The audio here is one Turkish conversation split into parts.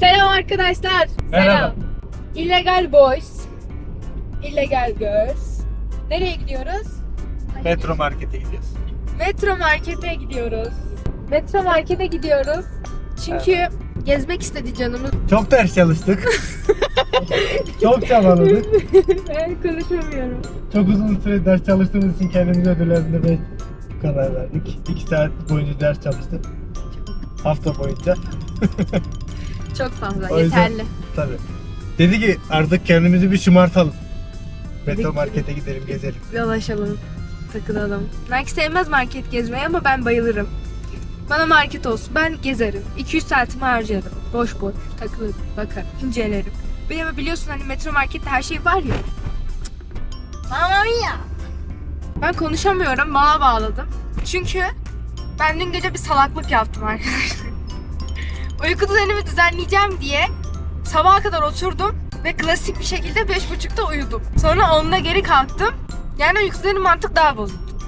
Selam arkadaşlar. Merhaba. Selam. Illegal boys. Illegal girls. Nereye gidiyoruz? Metro markete gidiyoruz. Metro markete gidiyoruz. Metro markete gidiyoruz. Çünkü gezmek istedi canımız. Çok ders çalıştık. Çok çabaladık. ben konuşamıyorum. Çok uzun süre ders çalıştığımız için kendimize ödüllerinde karar verdik. 2 saat boyunca ders çalıştık. Hafta boyunca. Çok fazla. O yüzden- yeterli. Tabii. Dedi ki artık kendimizi bir şımartalım. Metro markete gidelim, gezelim. Dolaşalım. Takılalım. Belki sevmez market gezmeyi ama ben bayılırım. Bana market olsun. Ben gezerim. 200 saatimi harcarım. Boş boş takılırım. Bakarım. incelerim. Bir de biliyorsun hani metro markette her şey var ya. Mamma mia. Ben konuşamıyorum. Bana bağladım. Çünkü ben dün gece bir salaklık yaptım arkadaşlar. Uyku düzenimi düzenleyeceğim diye sabaha kadar oturdum ve klasik bir şekilde 5.30'da uyudum. Sonra 10'da geri kalktım. Yani uyku düzenim mantık daha bozuldu.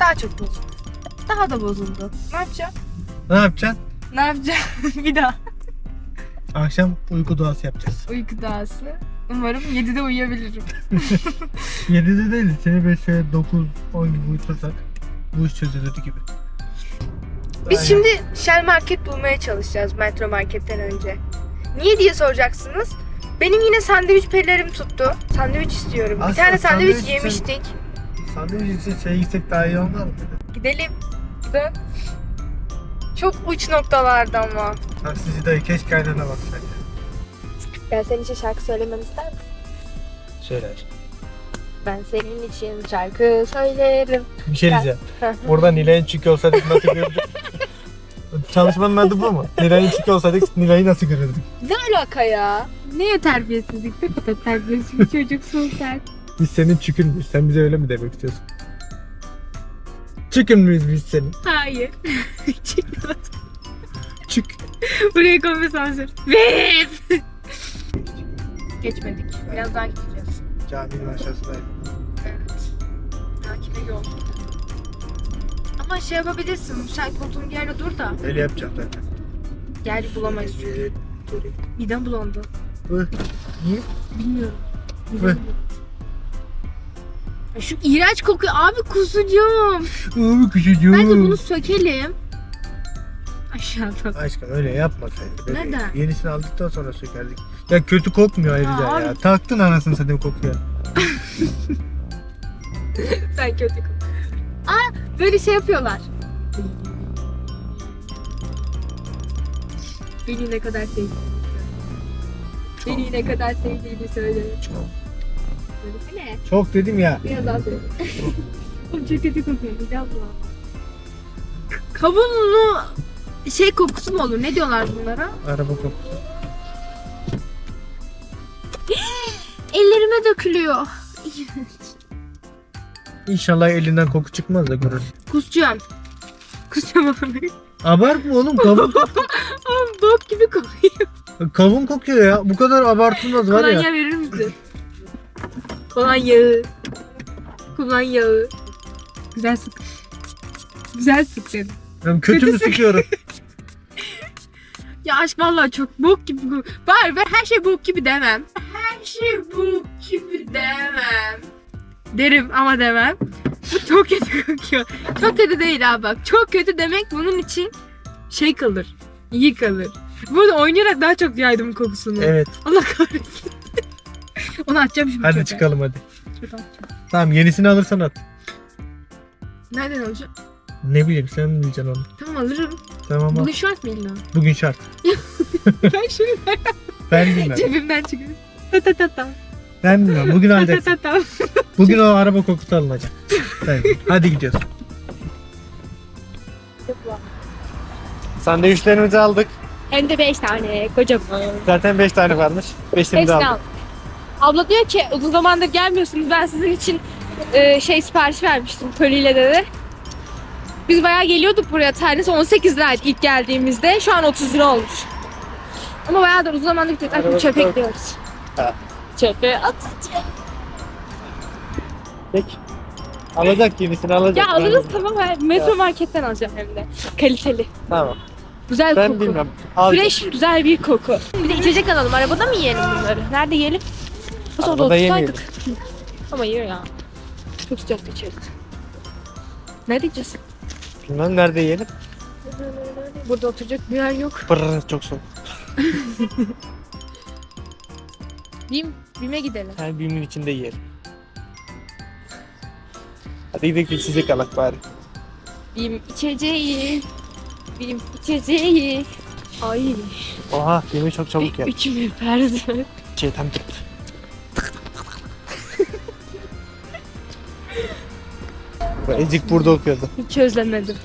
Daha çok bozuldu. Daha da bozuldu. Ne yapacağım? Ne yapacaksın? Ne yapacağım? bir daha. Akşam uyku duası yapacağız. Uyku dağısı. Umarım 7'de uyuyabilirim. 7'de değil, seni 5'e 9, 10 gibi uyutursak bu iş çözülür gibi. Biz Aynen. şimdi Shell Market bulmaya çalışacağız metro marketten önce. Niye diye soracaksınız. Benim yine sandviç perilerim tuttu. Sandviç istiyorum. bir Aslında tane sandviç, sandviç için- yemiştik. Sandviç için şey gitsek daha iyi olmaz mı? Gidelim. Dön. Çok uç noktalarda ama. Taksici dayı keşke aynana baksak. Ben senin için şarkı söylememi ister misin? Söyler. Ben senin için şarkı söylerim. Bir şey diyeceğim. Burada Nilay'ın çükü olsaydık nasıl görürdük? Çalışmanın adı bu mu? Nilay'ın çükü olsaydık Nilay'ı nasıl görürdük? Ne alaka ya? Ne terbiyesizlik? Ne kadar terbiyesiz bir çocuksun sen. Biz senin çükün müyüz? Sen bize öyle mi demek istiyorsun? Çükün müyüz biz senin? Hayır. Çıkmaz. Çük. Buraya kombi sansür. Ve Geçmedik. Birazdan gideceğiz. Caminin aşağısındayım. Yol. Ama şey yapabilirsin. Sen koltuğun bir yerde dur da. Öyle yapacağım zaten. Yer bulamayız çünkü. Midem bulandı. Hı. Niye? Bilmiyorum. Midem bulandı. Ya Şu iğrenç kokuyor. Abi kusacağım. Abi küçücüğüm. Bence bunu sökelim. Aşağıdan. Aşkım öyle yapma sen. Böyle Neden? Yenisini aldıktan sonra sökerdik. Ya kötü kokmuyor ayrıca Ya ya. abi. Taktın anasını satayım kokuyor. Sen kötü kız. Aa böyle şey yapıyorlar. Beni ne kadar sevdiğini söyle. Beni ne kadar sevdiğini söyle. Söylesene. Çok dedim ya. Biraz daha söyle. Oğlum çok kötü kokuyor. Midem bulandı. Kavunlu şey kokusu mu olur? Ne diyorlar bunlara? Araba kokusu. Ellerime dökülüyor. İnşallah elinden koku çıkmaz da görürsün. Kusacağım. Kusacağım abi. Abartma oğlum kavun, Abi bok gibi kokuyor. kavun kokuyor ya. Bu kadar abartılmaz var Kolonya ya. verir misin? Kolonya yağı. Kolonya yağı. Güzel sık. Güzel sık dedim. Ben kötü mü Kötü sıkıyorum? Ya aşk vallahi çok bok gibi. Bari ben her şey bok gibi demem. Her şey bok gibi demem. Derim ama demem. Bu çok kötü kokuyor. Çok kötü değil ha bak. Çok kötü demek bunun için şey kalır. İyi kalır. Burada oynayarak daha çok yaydım kokusunu. evet. Allah kahretsin. Onu atacağım şimdi. Hadi çöpe. çıkalım hadi. Çöpe atacağım. Tamam yenisini alırsan at. Nereden alacağım? Ne bileyim sen bileceksin onu. Tamam alırım. Tamam al. Bunu şart mı illa? Bugün şart. ben şunu Ben bilmem. cebimden çıkıyorum. Ta ta ta ta. Ben bilmem. Bugün alacaksın. Bugün o araba kokusu alınacak. Evet. Hadi gidiyoruz. Sandviçlerimizi aldık. Hem de 5 tane kocaman. Zaten 5 tane varmış. 5'ini de Hepsini aldık. Abla diyor ki uzun zamandır gelmiyorsunuz. Ben sizin için e, şey sipariş vermiştim Toli'yle dedi. Biz bayağı geliyorduk buraya. Tanesi 18 liraydı ilk geldiğimizde. Şu an 30 lira olmuş. Ama bayağı da uzun zamandır gittik. Artık Araba çöpe çok- gidiyoruz. Ha. Çöpe at. Peki. Alacak yenisini alacak. Ya alırız tamam. ben Metro marketten alacağım hem de. Kaliteli. Tamam. Güzel Ben koku. bilmem. Al. Fresh güzel bir koku. Bir de içecek alalım. Arabada mı yiyelim bunları? Nerede yiyelim? Nasıl orada Arabada otursaydık? Ama yiyor ya. Çok sıcak içeri. Nerede yiyeceğiz? Bilmem nerede yiyelim. Burada oturacak bir yer yok. Brrr çok soğuk. Bim, Bim'e gidelim. Her birinin içinde yiyelim. Hadi gidelim bir çiçek alak bari. Bim içeceği. Bim içeceği. Ay. Oha yemeği çok çabuk yer. Üçüm ürperdi. Şeytan tuttu. Ezik burada okuyordu. Hiç özlemedim.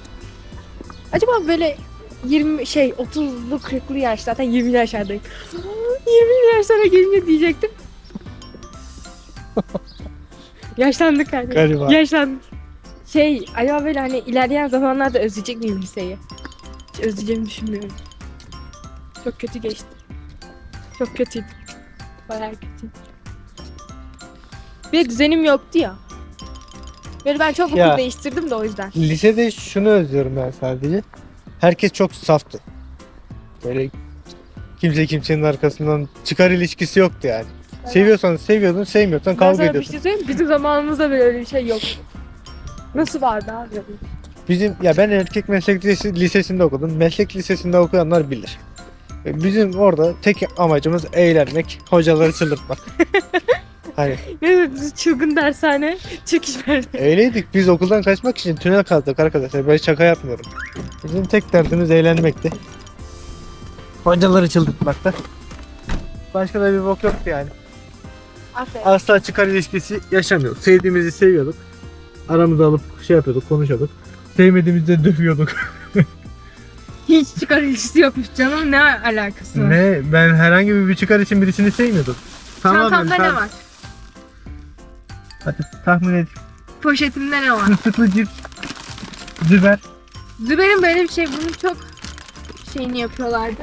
Acaba böyle 20 şey 30'lu 40'lı yaş zaten 20 yaşlardayım. 20 yaşlara gelince diyecektim. Yaşlandık hani. Galiba. Yaşlandık. Şey acaba böyle hani ilerleyen zamanlarda özleyecek miyim liseyi? Hiç özleyeceğimi düşünmüyorum. Çok kötü geçti. Çok kötüydü. Bayağı kötü. Bir de düzenim yoktu ya. Böyle ben çok okul Ya. değiştirdim de o yüzden. Lisede şunu özlüyorum ben sadece. Herkes çok saftı. Böyle kimse kimsenin arkasından çıkar ilişkisi yoktu yani. Seviyorsan seviyordun, sevmiyorsan Ben kavga sana bir ediyordun. şey söyleyeyim mi? Bizim zamanımızda böyle öyle bir şey yok. Nasıl vardı abi? Bizim ya ben erkek meslek lisesi- lisesinde okudum. Meslek lisesinde okuyanlar bilir. E, Bizim orada tek amacımız eğlenmek, hocaları çıldırtmak. hani Ne çılgın dershane çekişmeli. öyleydik. Biz okuldan kaçmak için tünel kazdık arkadaşlar. Ben şaka yapmıyorum. Bizim tek derdimiz eğlenmekti. Hocaları çıldırtmakta. Başka da bir bok yoktu yani. Aferin. Asla çıkar ilişkisi yaşamıyorduk. Sevdiğimizi seviyorduk. Aramızda alıp şey yapıyorduk, konuşuyorduk. Sevmediğimizde dövüyorduk. Hiç çıkar ilişkisi yokmuş canım ne alakası var? ne? Ben herhangi bir çıkar için birisini sevmiyordum. Çantamda ne var? Hadi tahmin et. Poşetimde ne var? Fıstıklı cips. Biber. Züber'in böyle bir şey bunun çok şeyini yapıyorlardı.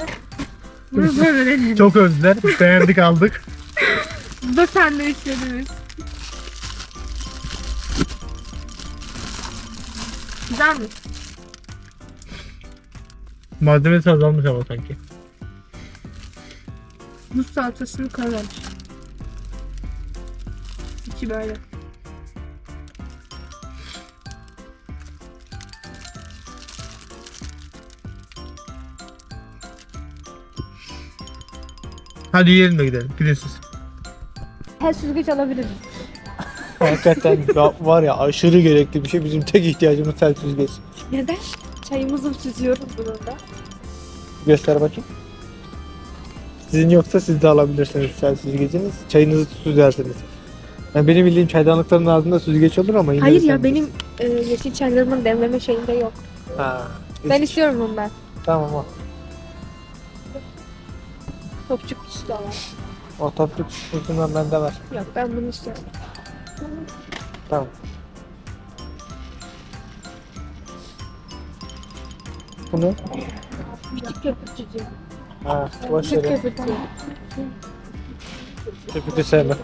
Bunu böyle. Çok özler. Beğendik aldık. Bu da sandviçlerimiz. Güzel mi? Malzemesi azalmış ama sanki. Muz salatasını koymamış. İçi böyle. Hadi de gidelim. Gidin Her süzgeç alabiliriz. Hakikaten var ya aşırı gerekli bir şey. Bizim tek ihtiyacımız tel süzgeç. Neden? Çayımızı süzüyoruz bununla. Göster bakayım. Sizin yoksa siz de alabilirsiniz tel süzgeciniz. Çayınızı süzersiniz. Yani benim bildiğim çaydanlıkların ağzında süzgeç olur ama yine de Hayır sen ya benim bilirsin. e, yeşil çaylarımın demleme şeyinde yok. Ha, Ben ezik. istiyorum bundan. Tamam o. Topçuk üstü olan. O tatlı kutusundan bende var. Yok ben bunu istiyorum. Tamam. Bu ne? Küçük köpürtücü. Ha, boş Küçük ver. köpürtücü. Köpütü sevmem.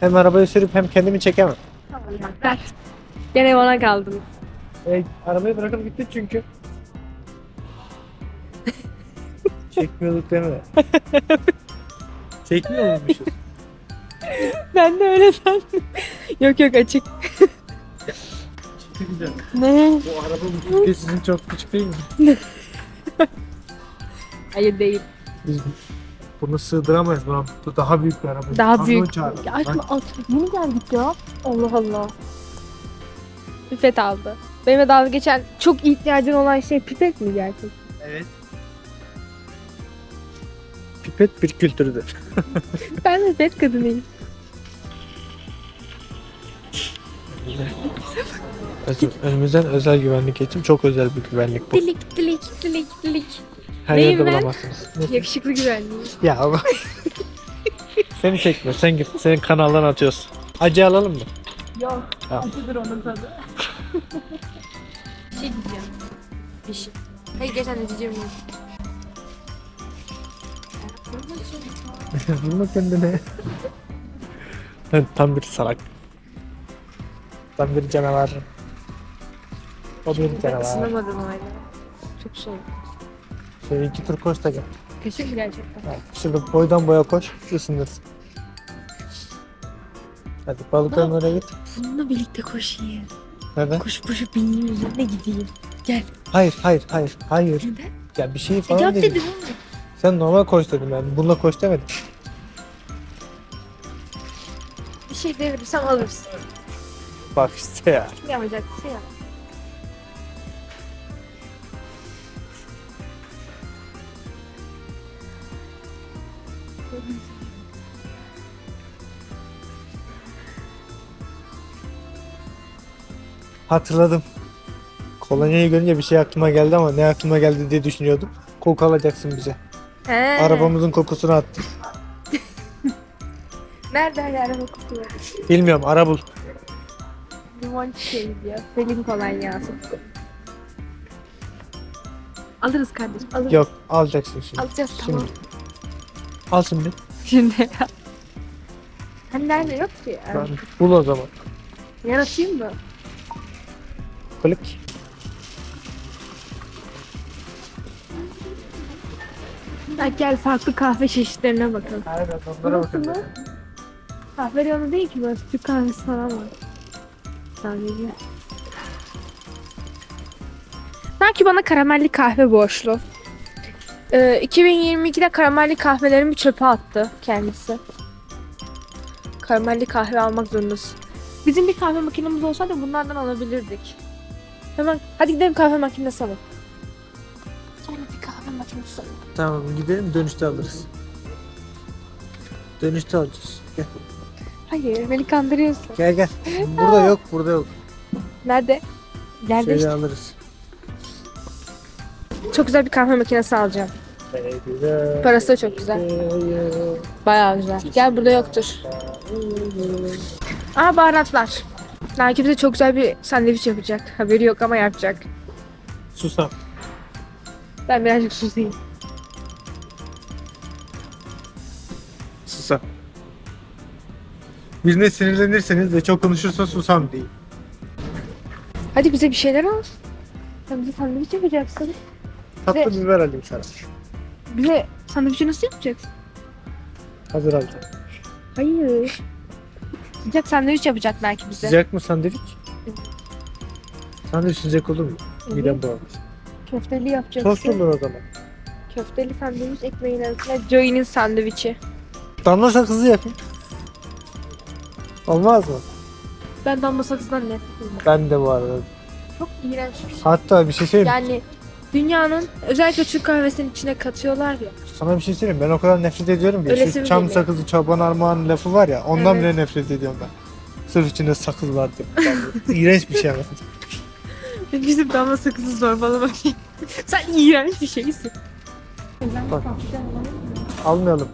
Hem arabayı sürüp hem kendimi çekemem. Ver. Gene bana kaldın. E, arabayı bırakıp gitti çünkü. Çekmiyorduk deme. Çekmiyor muymuşuz? Ben de öyle sandım. yok yok açık. Ne? Bu araba bu Türkiye sizin çok küçük değil mi? Hayır değil. Biz bunu sığdıramayız. Buna bu daha büyük bir araba. Daha Kamyon büyük. çağıralım. Ya Bak, açma aç. Yeni geldik ya. Allah Allah. Pipet aldı. Benimle dalga geçen çok ihtiyacın olan şey pipet mi gerçekten? Evet. Pipet bir kültürdür. Ben de pipet kadınıyım. Önümüzden özel güvenlik geçim. Çok özel bir güvenlik bu. Dilik dilik dilik dilik. Her Neyim yerde ben? bulamazsınız. Yakışıklı güvenliği. Ya ama. Seni çekme. Sen git. Senin kanaldan atıyoruz. Acı alalım mı? Yok. Tamam. Acıdır onun tadı. bir şey diyeceğim. Bir şey. Hayır geçen de diyeceğim. Vurma kendine. Sen tam bir salak. Ben bir canavar. O bir Ben canavar. ısınamadım hala. Çok soğuk. Şöyle iki tur koş da gel. Kaçır mı gerçekten? Ha, Şurada boydan boya koş, ısınırsın. Hadi balıkların oraya git. Bununla birlikte koşayım. Neden? Koşup koşup bineyim üzerine gideyim. Gel. Hayır, hayır, hayır, hayır. Neden? Ya bir şey E, falan yap dedim. dedim oğlum. Sen normal koş dedim yani. Bununla koş demedim. Bir şey devirirsem alırsın. Bak işte ya. Ne yapacak bir şey yap. Hatırladım. Kolonyayı görünce bir şey aklıma geldi ama ne aklıma geldi diye düşünüyordum. Koku alacaksın bize. He. Arabamızın kokusunu attım. Nerede hala araba kokuyor? Bilmiyorum ara bul. Limon çiçeği diyor. Selin kolonyası. Alırız kardeşim. Alırız. Yok alacaksın şimdi. Alacağız Şimdi. tamam. Al şimdi. Şimdi. hani nerede yok ki? Ben- Bul o zaman. Yaratayım mı? Klik. Bak gel farklı kahve çeşitlerine bakalım. Aynen Burası mı? Kahve reyonu değil ki burası. Türk kahvesi falan var. Sadece. Sanki bana karamelli kahve borçlu. Ee, 2022'de karamelli kahvelerimi çöpe attı kendisi. Karamelli kahve almak zorundasın. Bizim bir kahve makinemiz olsaydı bunlardan alabilirdik. Hemen hadi gidelim kahve makinesi alalım. Alalım. Tamam gidelim dönüşte alırız. Dönüşte alacağız. Gel Hayır beni kandırıyorsun. gel. gel. Burada yok burada yok. Nerede? Nerede Şöyle işte. alırız. Çok güzel bir kahve makinesi alacağım. Parası da çok güzel. Bayağı güzel. Gel burada yoktur. Aa baharatlar. Belki bize çok güzel bir sandviç yapacak. Haberi yok ama yapacak. Susam. Ben birazcık susayım. Susam. Birine sinirlenirseniz ve çok konuşursa susam deyin. Hadi bize bir şeyler al. Sen bize sandviç yapacaksın. Tatlı biber alayım sana. Bize sandviçi nasıl yapacaksın? Hazır alacağım. Hayır. Sıcak sandviç yapacak belki bize. Sıcak mı sandviç? Sandviç sıcak olur mu? Midem bulanır. Köfteli yapacaksın. Tost olur o zaman. Köfteli sandviç ekmeğin arasına Joey'nin sandviçi. Damla sakızı yapayım. Olmaz mı? Ben damla sakızdan nefret ediyorum. Ben de bu arada. Çok iğrenç bir şey. Hatta bir şey söyleyeyim. Yani dünyanın özellikle Türk kahvesinin içine katıyorlar ya. Sana bir şey söyleyeyim. Ben o kadar nefret ediyorum ki. Öylesi Şu çam geliyor? sakızı çoban armağan lafı var ya. Ondan Evet. bile nefret ediyorum ben. Sırf içinde sakız var diye. İğrenç bir şey ama. Bizim damla sakızı zorbalamak. Sen iğrenç bir şeysin. Bak. Almayalım.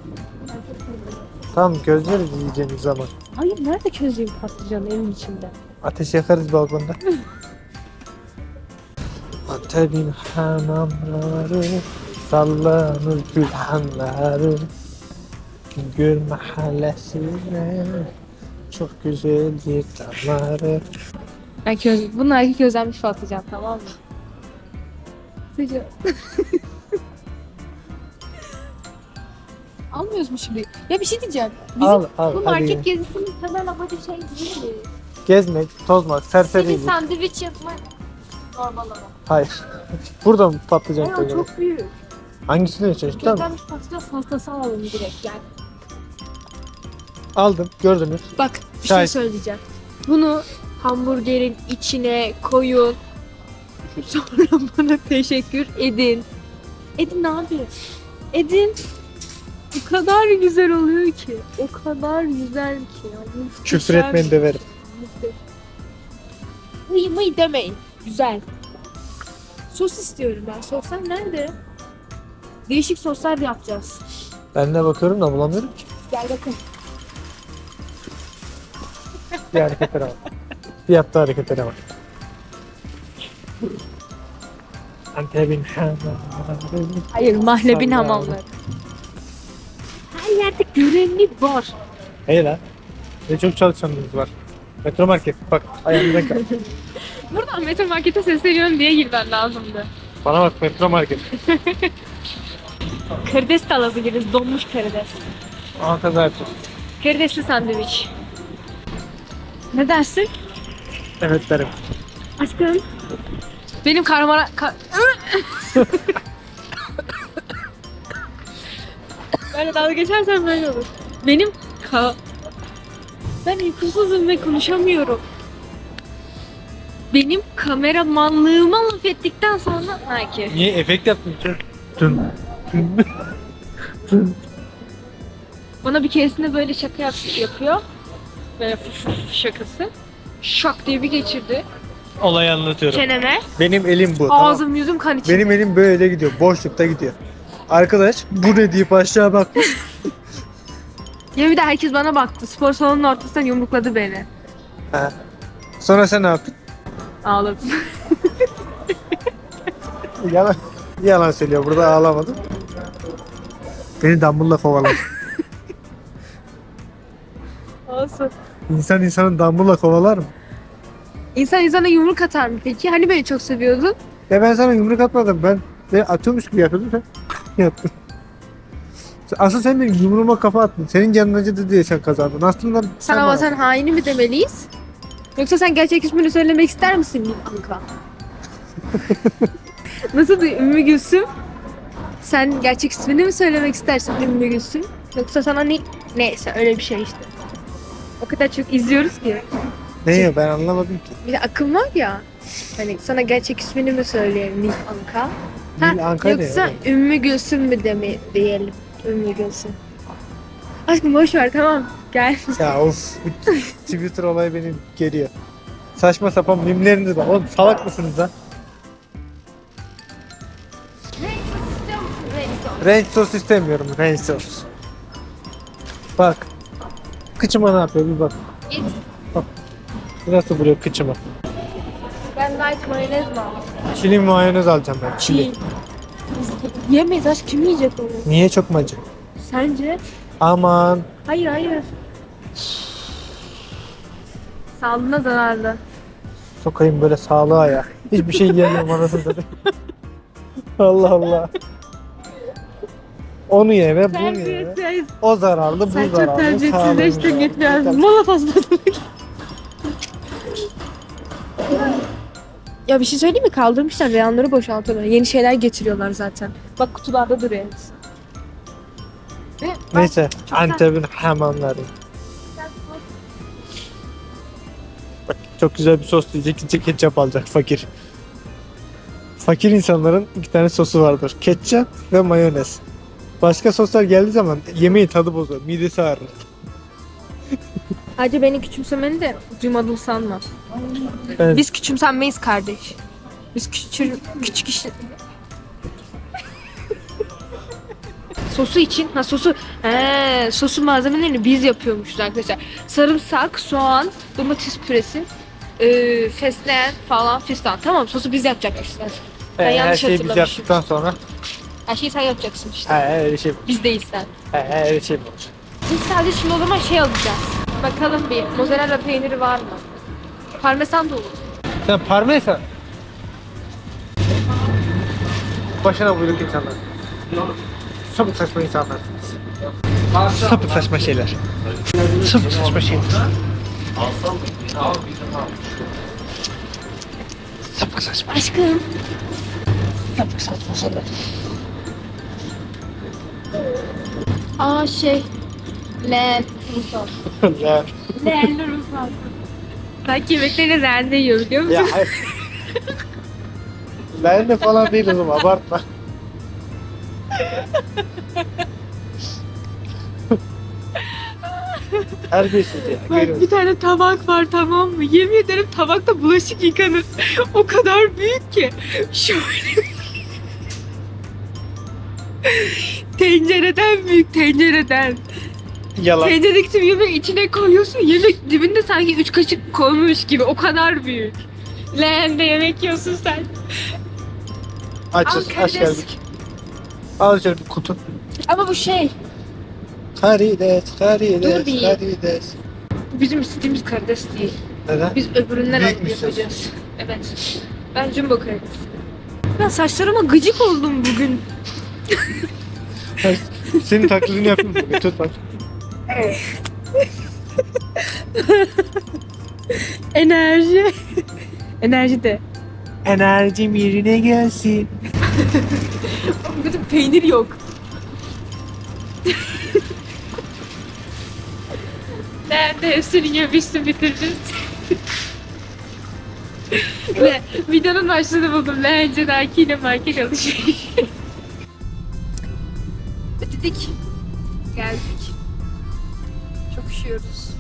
Tamam gözleriz yiyeceğimiz zaman. Hayır nerede közleyeyim patlıcanı evin içinde? Ateş yakarız balkonda. Antep'in hamamları sallanır gülhanları Gül mahallesine çok güzeldir damları Ben köz, bunlar iki közlenmiş patlıcan tamam mı? Sıcak. Almıyoruz mu şimdi? Ya bir şey diyeceğim. Bizim Al al bu hadi market gezisinin temel amacı şey değil mi? Gezmek, tozmak, Senin serserilik sandviç yapma normalara. Hayır Burada mı patlıcan Ay o çok büyük. Hangisini seçtin? Tamam. Közlenmiş patlıcan salatası alalım direkt yani. Aldım gördünüz Bak bir Şahit. şey söyleyeceğim. Bunu hamburgerin içine koyun. Sonra bana teşekkür edin. Edin abi. Edin. O kadar güzel oluyor ki. O kadar güzel ki. Ya. Muhteşem. Küfür etmeyin döverim Muhteşem. Mıy mıy demeyin. Güzel. Sos istiyorum ben. Soslar nerede? Değişik soslar yapacağız. Ben de bakıyorum da bulamıyorum ki Gel bakın. Bir hareketlere bak Yaptığı hareketlere bak Antep'in Hayır mahlebin hamamları. Her yerde güvenlik var. Hey lan. Ne çok çalışanınız var. Metro market. Bak ayağımda kal. Buradan Metro Market'e sesleniyorum diye girmen lazımdı. Bana bak metro market. Karides de alabiliriz. Donmuş karides. Aa kaza yapacağım. Karidesli sandviç. Ne dersin? Evet derim. Aşkım. Benim karmara... Ka böyle dalga geçersen böyle olur. Benim ka... Ben uykusuzum ve konuşamıyorum. Benim kameramanlığıma laf ettikten sonra... Ha ki. Niye efekt yaptın? Tün. Tün. Tün. Bana bir keresinde böyle şaka yap yapıyor. Böyle şakası. Şak diye bir geçirdi. Olayı anlatıyorum. Çeneme. Benim elim bu. tamam. Ağzım yüzüm kan içinde. Benim elim böyle gidiyor. Boşlukta gidiyor. Arkadaş bu ne deyip aşağı bakmış. Ya bir de herkes bana baktı. Spor salonunun ortasından yumrukladı beni. Ha. Sonra sen ne yaptın? Ağladım. Yalan, yalan söylüyor. Burada ağlamadım. Beni dumbbell'la kovaladı. Olsun. İnsan insanın dumbbell'la kovalar mı? İnsan insana yumruk atar mı peki? Hani beni çok seviyordun? Ya ben sana yumruk atmadım. Ben ben atıyormuş gibi yapıyordum sen yaptın. Asıl sen benim yumruğuma kafa attın. Senin canın acıdı diye sen kazandın. Aslında sen Sana bana- vatan haini mi demeliyiz? Yoksa sen gerçek ismini söylemek ister misin Anka? Nasıl bir Ümmü Gülsüm? Sen gerçek ismini mi söylemek istersin Ümmü Gülsüm? Yoksa sana ne... Neyse öyle bir şey işte. O kadar çok izliyoruz ki. Ne ya ben anlamadım ki. Bir de akım var ya. Hani sana gerçek ismini mi söyleyelim Nil Anka? Nil Anka ne yoksa ya? Ümmü Gülsüm mü deme diyelim. Ümmü Gülsüm. Aşkım boş ver tamam. Gel. Ya of. bu Twitter olayı beni geriyor. Saçma sapan mimleriniz var. Oğlum salak mısınız lan? Ranch sos istemiyorum. Ranch sos. Bak. Kıçıma ne yapıyor bir bak. Git. Nasıl vuruyor kıçıma. Ben light mayonez mi aldım? Çili mayonez alacağım ben. Çili. Yemeyiz aşk kim yiyecek onu? Niye çok mu acı? Sence? Aman. Hayır hayır. Sağlığına zararlı. Sokayım böyle sağlığa ya. Hiçbir şey yiyemiyorum anasını satayım. Allah Allah. Onu yeme, bunu yeme. Terbiyesiz. O zararlı, bu Sen zararlı. çok terbiyesizleştin sağlığı git biraz. zararlı. Molotof Ya bir şey söyleyeyim mi? Kaldırmışlar reyonları boşaltıyorlar. Yeni şeyler getiriyorlar zaten. Bak kutularda duruyor hepsi. Ve Neyse, Antep'in hamamları. Bak çok güzel bir sos diyecek, gidecek ketçap alacak fakir. Fakir insanların iki tane sosu vardır. Ketçap ve mayonez. Başka soslar geldiği zaman yemeği tadı bozulur, midesi ağrır. Ayrıca beni küçümsemeni de duymadım sanma. Evet. Biz küçümsenmeyiz kardeş. Biz küçük küçük iş... sosu için, ha sosu, he, sosu malzemelerini biz yapıyormuşuz arkadaşlar. Sarımsak, soğan, domates püresi, e, fesleğen falan fistan. Tamam sosu biz yapacakmışız. Ben Ee, her yanlış şeyi biz hatırlamışım. yaptıktan sonra Her şeyi sen yapacaksın işte. he, öyle şey Biz değil sen. he, öyle şey mi olur? Biz sadece şimdi o zaman şey alacağız. Bakalım bir mozzarella peyniri var mı? Parmesan da olur. Sen parmesan. Başına buyruk insanlar. Sapık saçma insanlarsınız. Sapık saçma şeyler. Sapık saçma şeyler. Sapık saçma. Aşkım. Sapık saçma şeyler. Aa şey. Leğen. Rusal. ya, Leğenli Rusal. Belki yemeklerini leğende yiyor biliyor musun? ya hayır. Leğenle falan değil oğlum abartma. Terbiyesiz ya. Bak görüyorsun. bir tane tabak var tamam mı? Yemin ederim tabakta bulaşık yıkanır. O kadar büyük ki. Şöyle. Tencereden büyük tencereden. Yalan. Tenceredeki tüm yemeği içine koyuyorsun. Yemek dibinde sanki üç kaşık koymuş gibi. O kadar büyük. Leğende yemek yiyorsun sen. Açız, Al aç karides. geldik. Al şöyle bir kutu. Ama bu şey. Karides, karides, Dur bir. karides. Bu bizim istediğimiz karides değil. Neden? Biz öbüründen Büyük alıp mü yapacağız. Evet. Ben jumbo kredi. Ben saçlarıma gıcık oldum bugün. Senin taklidini yapayım mı? Tut bak. Enerji. Enerji de. Enerjim yerine gelsin. Bugün peynir yok. Nerede hepsini yemişsin bitirdin. Ve videonun başlığını buldum. Belki yine market alışveriş. Ödedik. Geldik. Çok üşüyoruz.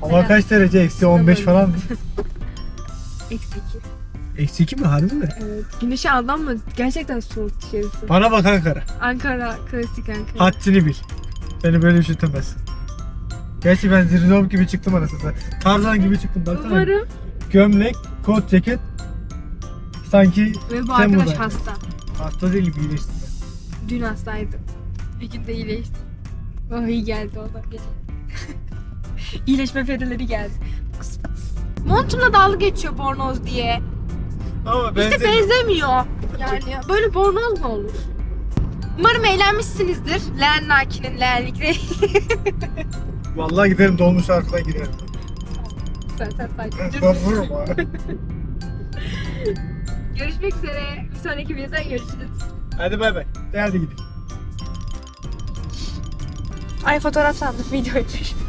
Hava kaç derece? Eksi 15 falan mı? Eksi iki. Eksi 2 mi? Harbi mi? Evet. Güneşe aldanma. Gerçekten soğuk dışarısı. Bana bak Ankara. Ankara, klasik Ankara. Haddini bil. Beni böyle üşütemezsin. Gerçi ben Zirzop gibi çıktım arasında. Tarzan gibi çıktım. Baksana. Umarım. Gömlek, kot, ceket. Sanki Ve bu arkadaş hasta. hasta değil gibi iyileştim. Dün hastaydı. Bir günde iyileşti. Oh iyi geldi ona gece. İyileşme perileri geldi. Montumla dalga geçiyor bornoz diye. Ama İşte benzemiyor. Yani böyle bornoz mu olur? Umarım eğlenmişsinizdir. Leğen Naki'nin leğenlikleri. Vallahi giderim dolmuş arkadan girerim. sen sen sakin Ben vururum ha. Görüşmek üzere. Bir sonraki videoda görüşürüz. Hadi bay bay. Hadi gidelim. Ay fotoğraf sandım video için.